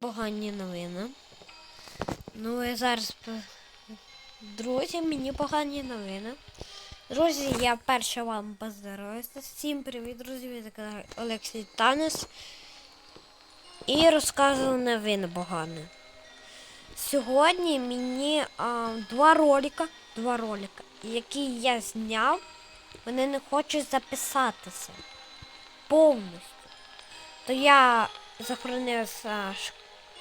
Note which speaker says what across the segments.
Speaker 1: погані новини. Ну і зараз, друзі, мені погані новини. Друзі, я перша вам поздороваюся. Всім привіт, друзі, ви канал Олексій Танес. І розказую новини погані. Сьогодні мені а, два ролика, два ролика, які я зняв, вони не хочуть записатися повністю. То я захоронився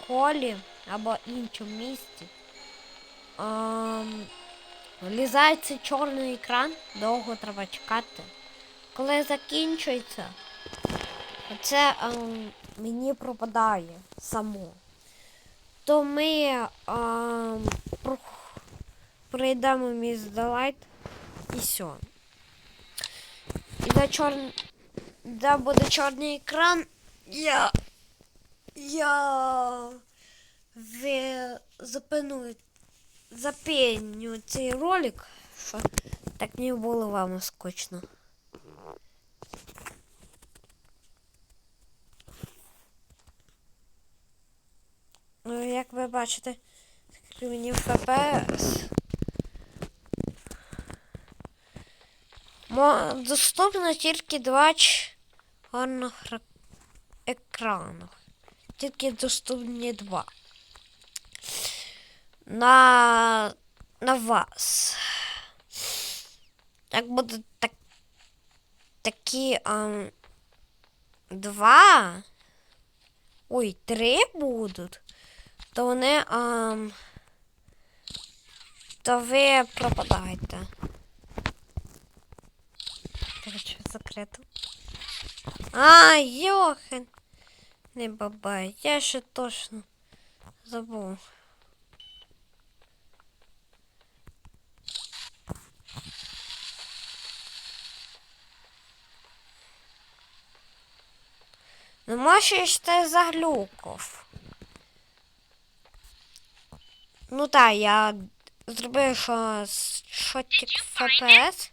Speaker 1: в школі або іншому місці. Ем, Влізає цей чорний екран, довго треба чекати. Коли закінчується, це ем, мені пропадає само. То ми ем, пройдемо міс Далайт і все. І де чорний. Де буде чорний екран, я. Я ви запину запиню цей ролик, що так не було вам скучно. Ну, як ви бачите, мені FPS. Мо- Доступно тільки два чорних ре- екранах. Тільки доступні два. На, на вас. Так буде так, такі ам, два. Ой, три будуть. То вони ам, то ви пропадаєте. Так, що закрито? А, Йохен. Не бабай, я ще точно забув. Ну, може, ще заглюков. Ну так, я зробив, що шотик
Speaker 2: you find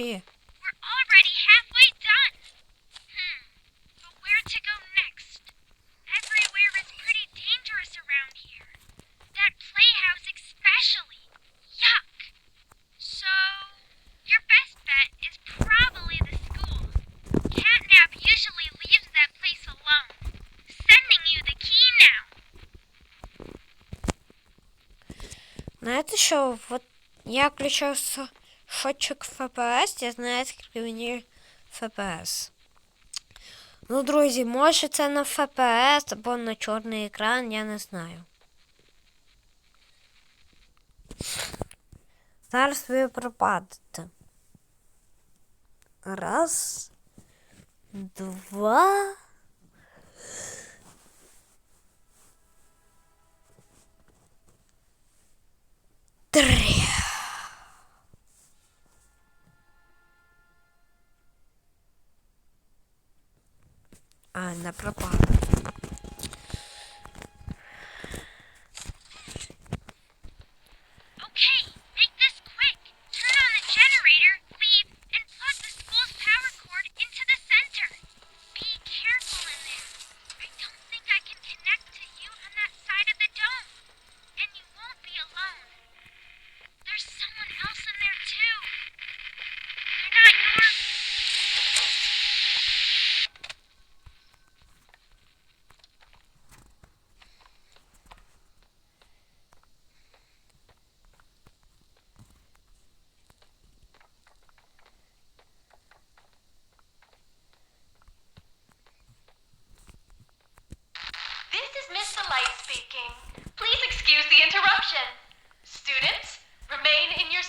Speaker 2: it here.
Speaker 1: Замовчи.
Speaker 2: We're already halfway done. Hmm. But where to go next? Everywhere is pretty dangerous around here. That playhouse especially. Yuck. So, your best bet is probably the school. Catnap usually leaves that place alone. Sending you the key now.
Speaker 1: Знаєте що? От я включив с- шотчик FPS, я знаю, скільки мені FPS. Ну, друзі, може це на FPS або на чорний екран, я не знаю. Зараз ви пропадете. Раз. Два. Три. Не пропала.
Speaker 3: Delight speaking. Please excuse the interruption. Students, remain in your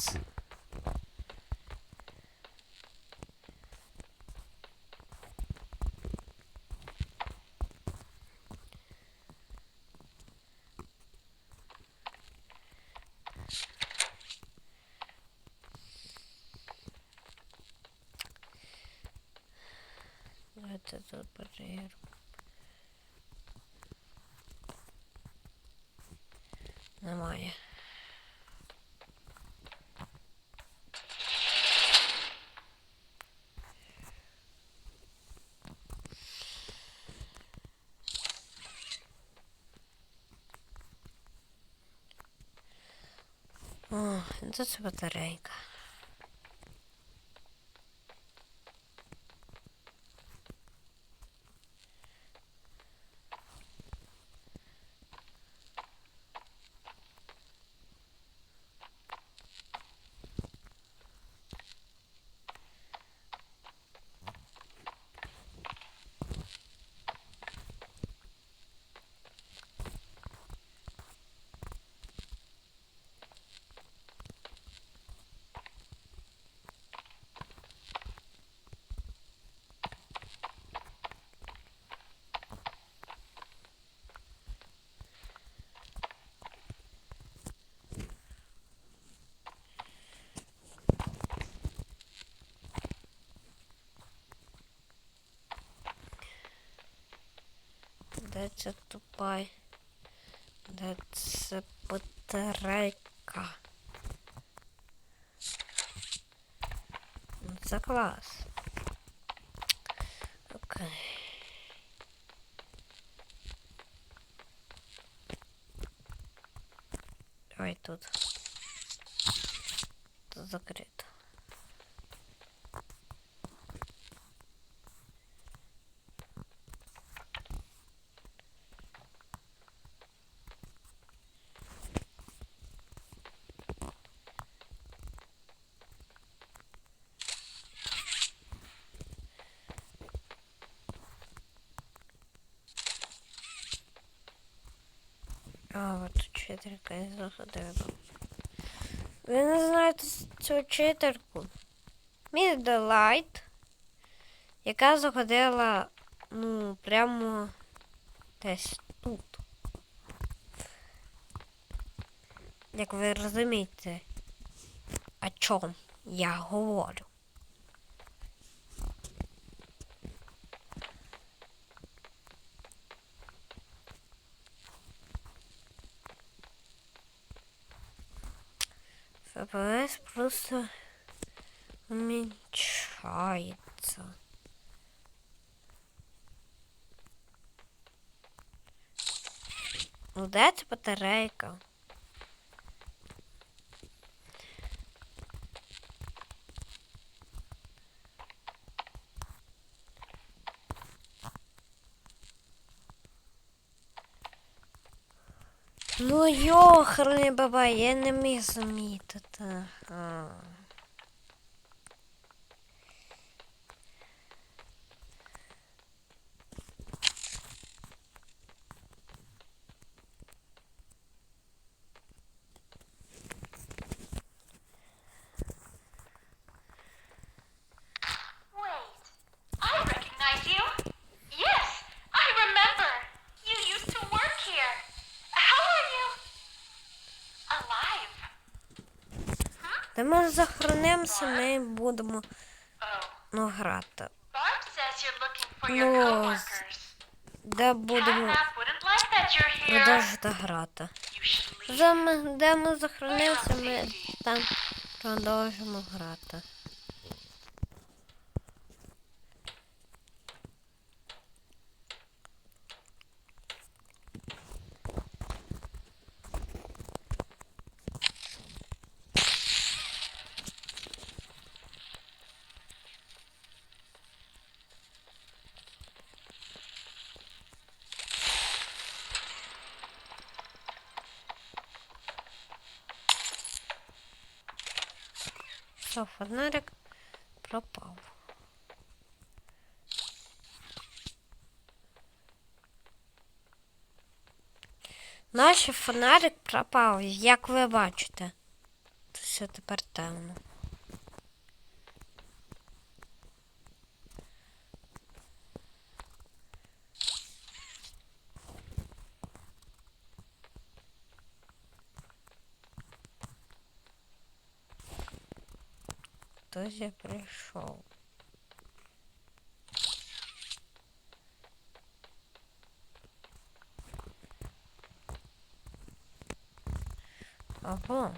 Speaker 1: клас. Давайте тут перевіримо. Немає. О, це батарейка? Де це тупай? Де це батарейка? Ну, Це клас. Окей. Давай тут. Тут закрито. А, от вчителька із заходила. Ви не знаєте цю вчительку? Міс Делайт, яка заходила, ну, прямо десь тут. Як ви розумієте, о чому я говорю. ФПС просто уменьшается. Де батарейка? Ну баба, я не міг замітити. А. Де ми захоронимося, ми будемо ну, грати.
Speaker 3: Coworkers.
Speaker 1: Де будемо продовжити грати. Де ми, де захоронимося, ми там продовжимо грати. що фонарик пропав. Наш фонарик пропав, як ви бачите.
Speaker 2: Все тепер темно. хтось я
Speaker 1: пришел.
Speaker 2: Ага.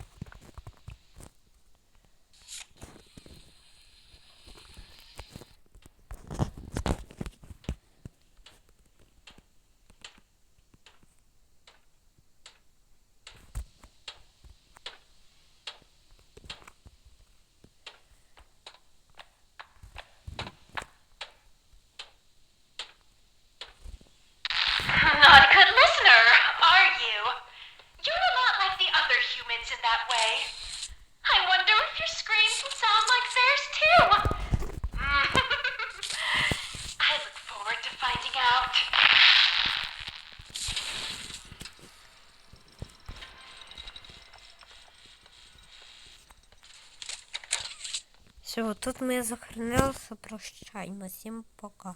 Speaker 2: Тут ми захоронилися, прощаємо. всем пока.